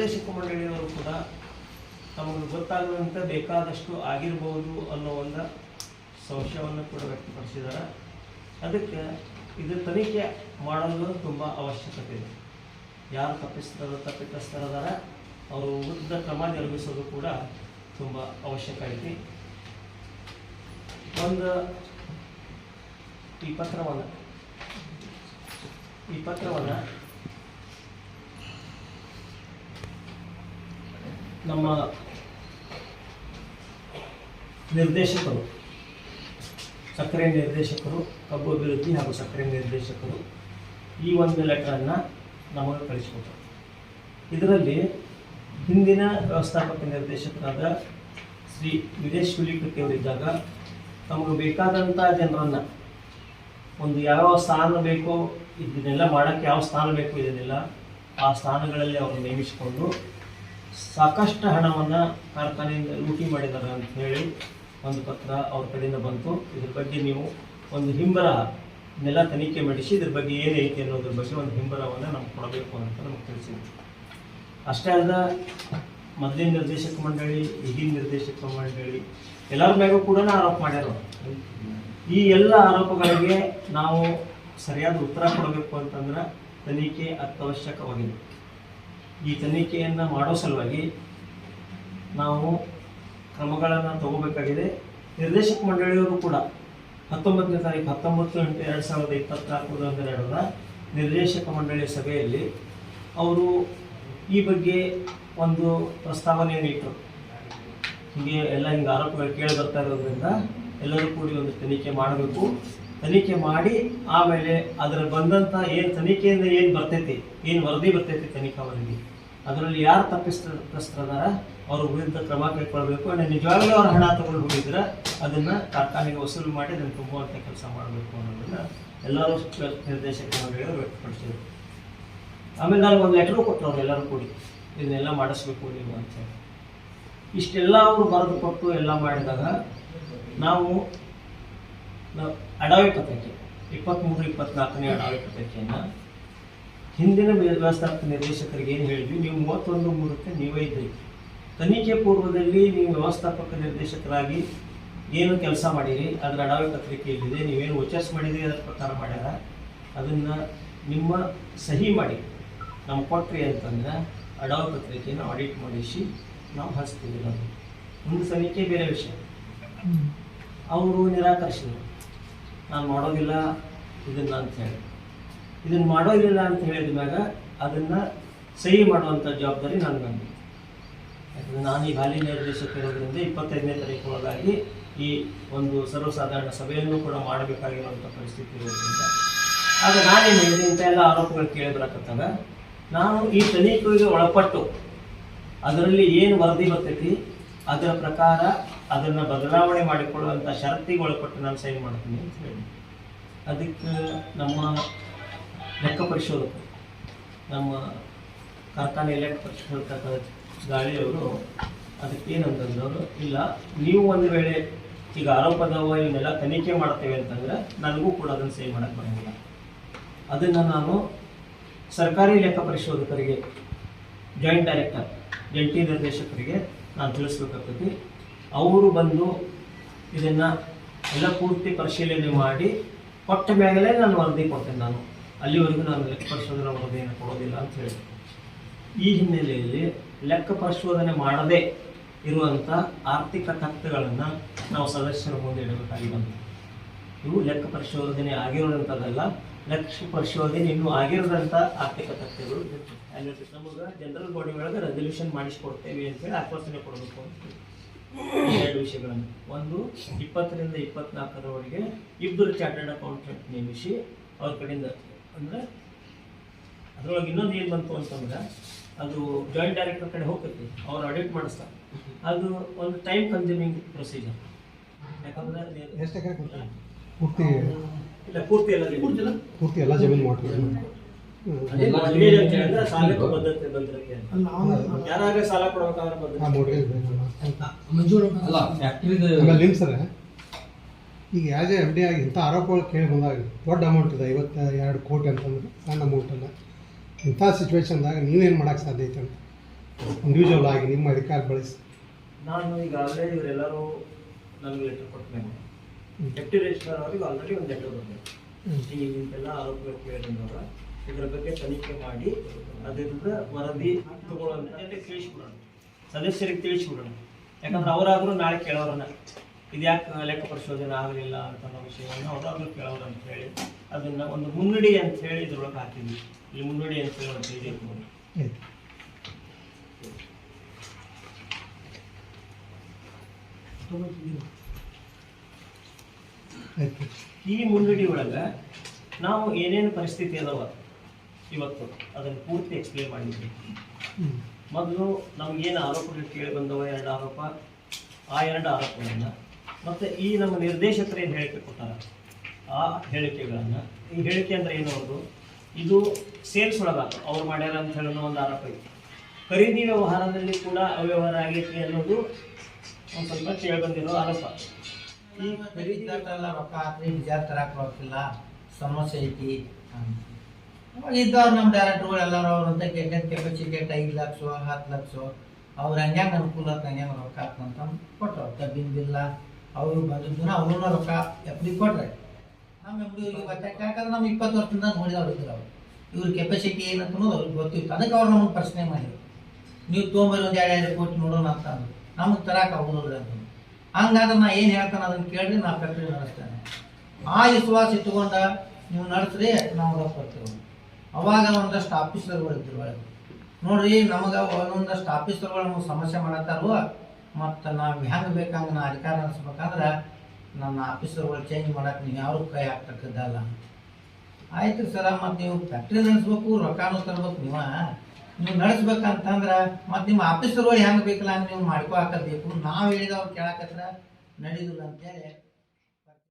ಮಂಡಳಿಯವರು ಕೂಡ ತಮಗೆ ಗೊತ್ತಾಗದಂತೆ ಬೇಕಾದಷ್ಟು ಆಗಿರಬಹುದು ಅನ್ನೋ ಒಂದು ಸಂಶಯವನ್ನು ಕೂಡ ವ್ಯಕ್ತಪಡಿಸಿದ್ದಾರೆ. ಅದಕ್ಕೆ ಇದು ತನಿಖೆ ಮಾಡೋದು ತುಂಬ ಅವಶ್ಯಕತೆ ಇದೆ. ಯಾರು ತಪ್ಪಿಸ್ತಾರ ತಪ್ಪಿತಸ್ಥರದಾರ ಅವರು ವಿರುದ್ಧ ಕ್ರಮ ಜರುಗಿಸೋದು ಕೂಡ ತುಂಬ ಅವಶ್ಯಕ ಐತಿ. ಒಂದು ಈ ಪತ್ರವನ್ನು ಈ ಪತ್ರವನ್ನು ನಮ್ಮ ನಿರ್ದೇಶಕರು, ಸಕ್ಕರೆ ನಿರ್ದೇಶಕರು, ಕಬ್ಬು ಅಭಿವೃದ್ಧಿ ಹಾಗೂ ಸಕ್ಕರೆ ನಿರ್ದೇಶಕರು ಈ ಒಂದು ಲೆಟರನ್ನು ನಮಗೆ ಕಳಿಸ್ಕೊಟ್ರು. ಇದರಲ್ಲಿ ಹಿಂದಿನ ವ್ಯವಸ್ಥಾಪಕ ನಿರ್ದೇಶಕರಾದ ಶ್ರೀ ವಿದೇಶ್ ಹುಲಿಕಟ್ಟಿ ಅವರಿದ್ದಾಗ ತಮಗೆ ಬೇಕಾದಂಥ ಜನರನ್ನು ಒಂದು ಯಾವ ಸ್ಥಾನ ಬೇಕೋ ಇದನ್ನೆಲ್ಲ ಮಾಡೋಕ್ಕೆ ಯಾವ ಸ್ಥಾನ ಬೇಕೋ ಇದನ್ನೆಲ್ಲ ಆ ಸ್ಥಾನಗಳಲ್ಲಿ ಅವರು ನೇಮಿಸಿಕೊಂಡು ಸಾಕಷ್ಟು ಹಣವನ್ನು ಕಾರ್ಖಾನೆಯಿಂದ ಲೂಟಿ ಮಾಡಿದ್ದಾರೆ ಅಂತ ಹೇಳಿ ಒಂದು ಪತ್ರ ಅವ್ರ ಕಡೆಯಿಂದ ಬಂತು. ಇದ್ರ ಬಗ್ಗೆ ನೀವು ಒಂದು ಹಿಂಬರ ನೆಲ ತನಿಖೆ ಮಾಡಿಸಿ, ಇದ್ರ ಬಗ್ಗೆ ಏನೈತಿ ಅನ್ನೋದ್ರ ಬಗ್ಗೆ ಒಂದು ಹಿಂಬರವನ್ನು ನಮ್ಗೆ ಕೊಡಬೇಕು ಅಂತ ನಮ್ಗೆ ತಿಳಿಸಿದ್ರು. ಅಷ್ಟೇ ಅಲ್ಲದ ಮೊದಲಿನ ನಿರ್ದೇಶಕ ಮಂಡಳಿ, ಈಗಿನ ನಿರ್ದೇಶಕ ಮಂಡಳಿ, ಎಲ್ಲರ ಮ್ಯಾಗೂ ಕೂಡ ಆರೋಪ ಮಾಡ್ಯಾರ ಈ ಎಲ್ಲ ಆರೋಪಗಳಿಗೆ ನಾವು ಸರಿಯಾದ ಉತ್ತರ ಕೊಡಬೇಕು ಅಂತಂದ್ರೆ ತನಿಖೆ ಅತ್ಯವಶ್ಯಕವಾಗಿದೆ. ಈ ತನಿಖೆಯನ್ನು ಮಾಡೋ ಸಲುವಾಗಿ ನಾವು ಕ್ರಮಗಳನ್ನು ತಗೋಬೇಕಾಗಿದೆ. ನಿರ್ದೇಶಕ ಮಂಡಳಿಯವರು ಕೂಡ ಹತ್ತೊಂಬತ್ತನೇ ತಾರೀಕು ಹತ್ತೊಂಬತ್ತು ಗಂಟೆ ಎರಡು ಸಾವಿರದ ಇಪ್ಪತ್ನಾಲ್ಕರಂದು ನಡೆದ ನಿರ್ದೇಶಕ ಮಂಡಳಿ ಸಭೆಯಲ್ಲಿ ಅವರು ಈ ಬಗ್ಗೆ ಒಂದು ಪ್ರಸ್ತಾವನೆಯನ್ನು ಇಟ್ಟರು ಹೀಗೆ ಎಲ್ಲ ಹಿಂಗೆ ಆರೋಪಗಳು ಕೇಳಿ ಬರ್ತಾ ಇರೋದ್ರಿಂದ ಎಲ್ಲರೂ ಕೂಡಿ ಒಂದು ತನಿಖೆ ಮಾಡಬೇಕು. ತನಿಖೆ ಮಾಡಿ ಆಮೇಲೆ ಅದರ ಬಂದಂಥ ಏನು ತನಿಖೆಯಿಂದ ಏನು ಬರ್ತೈತಿ, ಏನು ವರದಿ ಬರ್ತೈತಿ ತನಿಖಾ ವರದಿ ಅದರಲ್ಲಿ ಯಾರು ತಪ್ಪಿಸ್ತರದಾರ, ಅವ್ರ ವಿರುದ್ಧ ಕ್ರಮ ಕೈಗೊಳ್ಬೇಕು. ಅಂದರೆ ನಿಜವಾಗ್ಲೂ ಅವ್ರ ಹಣ ತಗೊಂಡು ಹೋಗಿದ್ರೆ, ಅದನ್ನು ಕಾರ್ಖಾನೆಗೆ ವಸೂಲು ಮಾಡಿ ಅದನ್ನು ತುಂಬುವಂಥ ಕೆಲಸ ಮಾಡಬೇಕು ಅನ್ನೋದನ್ನು ಎಲ್ಲರೂ ನಿರ್ದೇಶಕರು ವ್ಯಕ್ತಪಡಿಸಿದ್ರು. ಆಮೇಲೆ ನಾನು ಒಂದು ಲೆಟ್ರು ಕೊಟ್ಟರು ಅವ್ರು ಎಲ್ಲರೂ ಕೂಡಿ. ಇದನ್ನೆಲ್ಲ ಮಾಡಿಸ್ಬೇಕು ನೀವು ಅಂತ ಹೇಳಿ. ಇಷ್ಟೆಲ್ಲ ಅವರು ಬರೆದು ಕೊಟ್ಟು ಎಲ್ಲ ಮಾಡಿದಾಗ ನಾವು ನಾವು ಅಡಾವಿ ಪತ್ರಿಕೆ ಇಪ್ಪತ್ತ್ಮೂರು ಇಪ್ಪತ್ನಾಲ್ಕನೇ ಅಡಾವಿ ಪತ್ರಿಕೆಯನ್ನು ಹಿಂದಿನ ವ್ಯ- ವ್ಯವಸ್ಥಾಪಕ ನಿರ್ದೇಶಕರಿಗೆ ಏನು ಹೇಳಿದ್ವಿ? ನೀವು ಮೂವತ್ತೊಂದು ಮೂರಕ್ಕೆ ನೀವೇ ಇದ್ರಿ. ತನಿಖೆ ಪೂರ್ವದಲ್ಲಿ ನೀವು ವ್ಯವಸ್ಥಾಪಕ ನಿರ್ದೇಶಕರಾಗಿ ಏನು ಕೆಲಸ ಮಾಡಿರಿ? ಅದರ ಅಡಾವಿ ಪತ್ರಿಕೆಯಲ್ಲಿದೆ ನೀವೇನು ವಚಸ್ ಮಾಡಿದ್ರಿ? ಅದರ ಪ್ರಕಾರ ಮಾಡ್ಯಾರ. ಅದನ್ನು ನಿಮ್ಮ ಸಹಿ ಮಾಡಿ. ನಮ್ಮ ಕೊಟ್ರಿ ಅಂತಂದ್ರೆ ಅಡಾವಿ ಪತ್ರಿಕೆಯನ್ನು ಆಡಿಟ್ ಮಾಡಿಸಿ ನಾವು ಹಚ್ತೀವಿ ನಾವು ಒಂದು ತನಿಖೆ ಬೇರೆ ವಿಷಯ. ಅವರು ನಿರಾಕರಿಸಿದರು. ನಾನು ಮಾಡೋದಿಲ್ಲ ಇದನ್ನ ಅಂತ ಹೇಳಿ. ಇದನ್ನು ಮಾಡೋದಿಲ್ಲ ಅಂತ ಹೇಳಿದ ಮ್ಯಾಗ ಅದನ್ನು ಸಹಿ ಮಾಡುವಂಥ ಜವಾಬ್ದಾರಿ ನಾನು ಬಂದಿದೆ. ಯಾಕಂದರೆ ನಾನು ಈ ಹಾಲಿ ನಿರ್ದೇಶಕ ಇರೋದ್ರಿಂದ ಇಪ್ಪತ್ತೈದನೇ ತಾರೀಕು ಒಳಗಾಗಿ ಈ ಒಂದು ಸರ್ವಸಾಧಾರಣ ಸಭೆಯನ್ನು ಕೂಡ ಮಾಡಬೇಕಾಗಿರುವಂಥ ಪರಿಸ್ಥಿತಿ ಇರೋದ್ರಿಂದ. ಆಗ ನಾನೇನು ಹೇಳಿದೆ? ಇಂಥ ಎಲ್ಲ ಆರೋಪಗಳು ಕೇಳಿ ನಾನು ಈ ತನಿಖೆಗೆ ಒಳಪಟ್ಟು ಅದರಲ್ಲಿ ಏನು ವರದಿ ಬರ್ತೈತಿ, ಅದರ ಪ್ರಕಾರ ಅದನ್ನು ಬದಲಾವಣೆ ಮಾಡಿಕೊಳ್ಳುವಂಥ ಷರತ್ತಿಗೆ ಒಳಪಟ್ಟು ನಾನು ಸೈನ್ ಮಾಡ್ತೀನಿ ಅಂತ ಹೇಳಿ. ಅದಕ್ಕೆ ನಮ್ಮ ಲೆಕ್ಕ ಪರಿಶೋಧಕ, ನಮ್ಮ ಕಾರ್ಖಾನೆ ಲೆಕ್ಕ ಪರಿಶೋಧಕ ಗಾಳಿಯವರು ಅದಕ್ಕೆ ಏನಂತಂದವರು ಇಲ್ಲ, ನೀವು ಒಂದು ವೇಳೆ ಈಗ ಆರೋಪದವ ಇವನ್ನೆಲ್ಲ ತನಿಖೆ ಮಾಡ್ತೇವೆ ಅಂತಂದ್ರೆ ನನಗೂ ಕೂಡ ಅದನ್ನು ಸಹಿ ಮಾಡಕ್ಕೆ ಬರೋಂಗಿಲ್ಲ. ಅದನ್ನು ನಾನು ಸರ್ಕಾರಿ ಲೆಕ್ಕ ಪರಿಶೋಧಕರಿಗೆ ಜಾಯಿಂಟ್ ಡೈರೆಕ್ಟರ್ ಜಂಟಿ ನಿರ್ದೇಶಕರಿಗೆ ನಾನು ತಿಳಿಸ್ಬೇಕಾಗ್ತೈತಿ ಅವರು ಬಂದು ಇದನ್ನು ಎಲ್ಲ ಪೂರ್ತಿ ಪರಿಶೀಲನೆ ಮಾಡಿ ಕೊಟ್ಟ ಮೇಲೆ ನಾನು ವರದಿ ಕೊಡ್ತೇನೆ ನಾನು. ಅಲ್ಲಿವರೆಗೂ ನಾನು ಲೆಕ್ಕ ಪರಿಶೋಧನೆ ವರದಿಯನ್ನು ಕೊಡೋದಿಲ್ಲ ಅಂತ ಹೇಳಿ ಈ ಹಿನ್ನೆಲೆಯಲ್ಲಿ ಲೆಕ್ಕ ಪರಿಶೋಧನೆ ಮಾಡದೇ ಇರುವಂಥ ಆರ್ಥಿಕ ತತ್ವಗಳನ್ನು ನಾವು ಸದಸ್ಯರ ಮುಂದೆ ಇಡಬೇಕಾಗಿ ಬಂತು. ಇವು ಲೆಕ್ಕ ಪರಿಶೋಧನೆ ಆಗಿರೋದಂಥದ್ದಲ್ಲ ಲೆಕ್ಕ ಪರಿಶೋಧನೆ ಇನ್ನೂ ಆಗಿರದಂಥ ಆರ್ಥಿಕ ತತ್ವಗಳು ನಮಗೆ ಜನರಲ್ ಬಾಡಿ ಒಳಗೆ ರೆಸಲ್ಯೂಷನ್ ಮಾಡಿಸ್ಕೊಡ್ತೇವೆ ಅಂತೇಳಿ ಆಶ್ವಾಸನೆ ಕೊಡಬೇಕು ಅಂತ ಎರಡು ವಿಷಯಗಳನ್ನು. ಒಂದು ಇಪ್ಪತ್ತರಿಂದ ಇಪ್ಪತ್ನಾಲ್ಕರವರೆಗೆ ಇಬ್ಬರು ಚಾರ್ಟರ್ಡ್ ಅಕೌಂಟೆಂಟ್ ನೇಮಿಸಿ ಅವ್ರ ಕಡೆಯಿಂದ ಅಂದರೆ ಅದರೊಳಗೆ ಇನ್ನೊಂದು ಏನು ಬಂತು ಅಂತಂದ್ರೆ ಅದು ಜಾಯಿಂಟ್ ಡೈರೆಕ್ಟರ್ ಕಡೆ ಹೋಗ್ತೈತಿ ಅವ್ರು ಆಡಿಟ್ ಮಾಡಿಸ್ತಾರೆ. ಅದು ಒಂದು ಟೈಮ್ ಕನ್ಸ್ಯೂಮಿಂಗ್ ಪ್ರೊಸೀಜರ್ ಯಾಕಂದ್ರೆ ಎಷ್ಟು ಪೂರ್ತಿ ಇಲ್ಲ ಪೂರ್ತಿ ಎಲ್ಲ ಪೂರ್ತಿ ಪೂರ್ತಿ ಎಲ್ಲ ಜಮೀನು ಮಾಡ್ತಾರೆ? ಈಗ ಎಂ ಎಫ್ ಡಿ ಆಗಿ ಇಂಥ ಆರೋಪಗಳು ಕೇಳಿ ಬಂದಾಗ ದೊಡ್ಡ ಅಮೌಂಟ್ ಇದೆ ಐವತ್ತು ಎರಡು ಕೋಟಿ ಅಂತಂದ್ರೆ ಸಣ್ಣ ಅಮೌಂಟ್ ಅಲ್ಲ. ಇಂಥ ಸಿಚುವೇಶನ್ದಾಗ ನೀವೇನು ಮಾಡೋಕ್ಕೆ ಸಾಧ್ಯ ಐತೆ ಅಂತ. ಇಂಡಿವಿಜುವಲ್ ಆಗಿ ನಿಮ್ಮ ಅಧಿಕಾರ ಬಳಸಿ. ನಾನು ಈಗಾಗಲೇ ಇವರೆಲ್ಲರೂ ನನಗೆ ಲೆಟರ್ ಕೊಟ್ಟ ಮೇಲೆ ಹ್ಮ್. ಡೆಪ್ಟಿ ರಿಜಿಸ್ಟ್ರಾರ್ ಅವರಿಗೆ ಆಲ್ರೆಡಿ ಒಂದು ಲೆಟರ್ ಬಂದಿದೆ. ಈಗ ಇಂತೆಲ್ಲ ಆರೋಪಗಳು ಕೇಳಿದವರ ಇದರ ಬಗ್ಗೆ ತನಿಖೆ ಮಾಡಿ ಅದರಿಂದ ವರದಿ ತಗೊಳ್ಳೋಣ. ತಿಳಿಸ್ಬಿಡೋಣ. ಸದಸ್ಯರಿಗೆ ತಿಳಿಸ್ಬಿಡೋಣ. ಯಾಕಂದ್ರೆ ಅವರಾದ್ರೂ ನಾಳೆ ಕೇಳೋರನ್ನ. ಇದ್ಯಾಕೆ ಲೆಕ್ಕ ಪರಿಶೋಧನೆ ಆಗಲಿಲ್ಲ ಅಂತ ವಿಷಯವನ್ನು ಅವರಾದರೂ ಕೇಳೋರು ಅಂತ ಹೇಳಿ ಅದನ್ನ ಒಂದು ಮುನ್ನುಡಿ ಅಂತ ಹೇಳಿ ಇದ್ರೊಳಗೆ ಹಾಕಿದ್ವಿ. ಇಲ್ಲಿ ಮುನ್ನುಡಿ ಅಂತ ಹೇಳಿ ಒಂದು ಇದೆ ಈ ಮುನ್ನುಡಿ ಒಳಗೆ ನಾವು ಏನೇನು ಪರಿಸ್ಥಿತಿ ಅದಾವ? ಇವತ್ತು ಅದನ್ನು ಪೂರ್ತಿ ಎಕ್ಸ್ಪ್ಲೇನ್ ಮಾಡಿದ್ವಿ. ಹ್ಞೂ ಮೊದಲು ನಮಗೇನು ಆರೋಪಗಳು ಕೇಳಿ ಬಂದವ ಎರಡು ಆರೋಪ ಆ ಎರಡು ಆರೋಪಗಳನ್ನು. ಮತ್ತು ಈ ನಮ್ಮ ನಿರ್ದೇಶಕರು ಏನು ಹೇಳಿಕೆ ಕೊಟ್ಟಾರ? ಆ ಹೇಳಿಕೆಗಳನ್ನು. ಈ ಹೇಳಿಕೆ ಅಂದ್ರೆ ಏನು ಅವರು ಇದು ಸೇಲ್ಸ್ ಒಳಗಾತ. ಅವ್ರು ಮಾಡ್ಯಾರ ಅಂತ ಹೇಳೋ ಒಂದು ಆರೋಪ ಇತ್ತು ಖರೀದಿ ವ್ಯವಹಾರದಲ್ಲಿ ಕೂಡ ಅವ್ಯವಹಾರ ಆಗೈತಿ ಅನ್ನೋದು ಒಂದು ಸ್ವಲ್ಪ ಕೇಳಿ ಬಂದಿರೋ ಆರೋಪ. ಈ ಖರೀದಿದಾರರೆಲ್ಲ ರೊಕ್ಕ ಹಾಕ್ರಿ ನಿಜ ತರಕ್ಕೆ ಹೋಗ್ತಿಲ್ಲ ಸಮಸ್ಯೆ ಐತಿ ಇದ್ದವ್ರು ನಮ್ಮ ಡೈರೆಕ್ಟ್ರುಗಳು ಎಲ್ಲರೂ ಅವ್ರಂತ ಕೆಟ್ಟದ್ ಕೆಪಾಸಿಟೇಟ್ ಐದು ಲಕ್ಷ, ಹತ್ತು ಲಕ್ಷ, ಅವ್ರು ಹಂಗ್ಯಾಂಗ ಅನುಕೂಲ ಹಂಗ್ಯಾಂಗ ರೊಕ್ಕ ಹಾಕ್ತಂತ ಕೊಟ್ಟರು. ಕಬ್ಬಿನ ಬಿಲ್ಲ ಅವರು ಬಂದಿದ್ದು ಅವ್ರನ್ನ ರೊಕ್ಕ ಎಫ್ಡಿ ಕೊಟ್ರೆ. ನಮ್ಮ ಎಫ್ಡಿ ಗೊತ್ತಾಯ್ತು ಯಾಕಂದ್ರೆ ನಮ್ಮ ಇಪ್ಪತ್ತು ವರ್ಷದಿಂದ ನೋಡಿದವ್ರು ಇದ್ರು ಅವ್ರು. ಇವ್ರ ಕೆಪಾಸಿಟಿ ಏನಂತ ಅವ್ರಿಗೆ ಗೊತ್ತಿತ್ತು. ಅದಕ್ಕೆ ಅವ್ರು ನಮಗೆ ಪ್ರಶ್ನೆ ಮಾಡಿದ್ರು. ನೀವು ತೊಗೊಂಬರಿ ಒಂದು ಎರಡು ಎರಡು ಕೋಟಿ ನೋಡೋಣ ಅಂತ ಅಂದ್ರು. ನಮಗೆ ತರಕ್ಕೆ ಆಗೋದಿಲ್ಲ ಅಂತ ಹಂಗಾದ್ರೆ ನಾ ಏನು ಹೇಳ್ತಾನೆ ಅದನ್ನ ಕೇಳ್ರಿ, ನಾ ಫ್ಯಾಕ್ಟ್ರಿ ನಡೆಸ್ತೇನೆ. ಆ ವಿಶ್ವಾಸ ಇಟ್ಟುಕೊಂಡ ನೀವು ನಡೆಸ್ರಿ, ನಾವು ಕೊಡ್ತೀವಿ. ಅವಾಗ ಒಂದಷ್ಟು ಆಫೀಸರ್ಗಳು ಇದ್ರು ಒಳಗೆ. ನೋಡ್ರಿ, ನಮಗೆ ಒಂದೊಂದಷ್ಟು ಆಫೀಸರ್ಗಳು ನಮಗೆ ಸಮಸ್ಯೆ ಮಾಡತ್ತಾರು ಮತ್ತು ನಾವು ಹೆಂಗೆ ಬೇಕಂಗೆ ನಾ ಅಧಿಕಾರ ನಡೆಸ್ಬೇಕಂದ್ರೆ ನನ್ನ ಆಫೀಸರ್ಗಳು ಚೇಂಜ್ ಮಾಡಕ್ಕೆ ನೀವು ಯಾರು ಕೈ ಹಾಕ್ತಕ್ಕದ್ದಲ್ಲ ಆಯ್ತು ಸರ, ಮತ್ತು ನೀವು ಫ್ಯಾಕ್ಟ್ರಿ ನಡೆಸ್ಬೇಕು, ರೊಕ್ಕನೂ ತರ್ಬೇಕು ನೀವು. ನೀವು ನಡೆಸ್ಬೇಕಂತಂದ್ರೆ ಮತ್ತು ನಿಮ್ಮ ಆಫೀಸರ್ಗಳು ಹೆಂಗೆ ಬೇಕಲ್ಲ ನೀವು ಮಾಡ್ಕೊ ಹಾಕಬೇಕು. ನಾವು ಹೇಳಿದವ್ರು ಕೇಳಕತ್ರ ನಡೀದಿಲ್ಲ ಅಂತೇಳಿ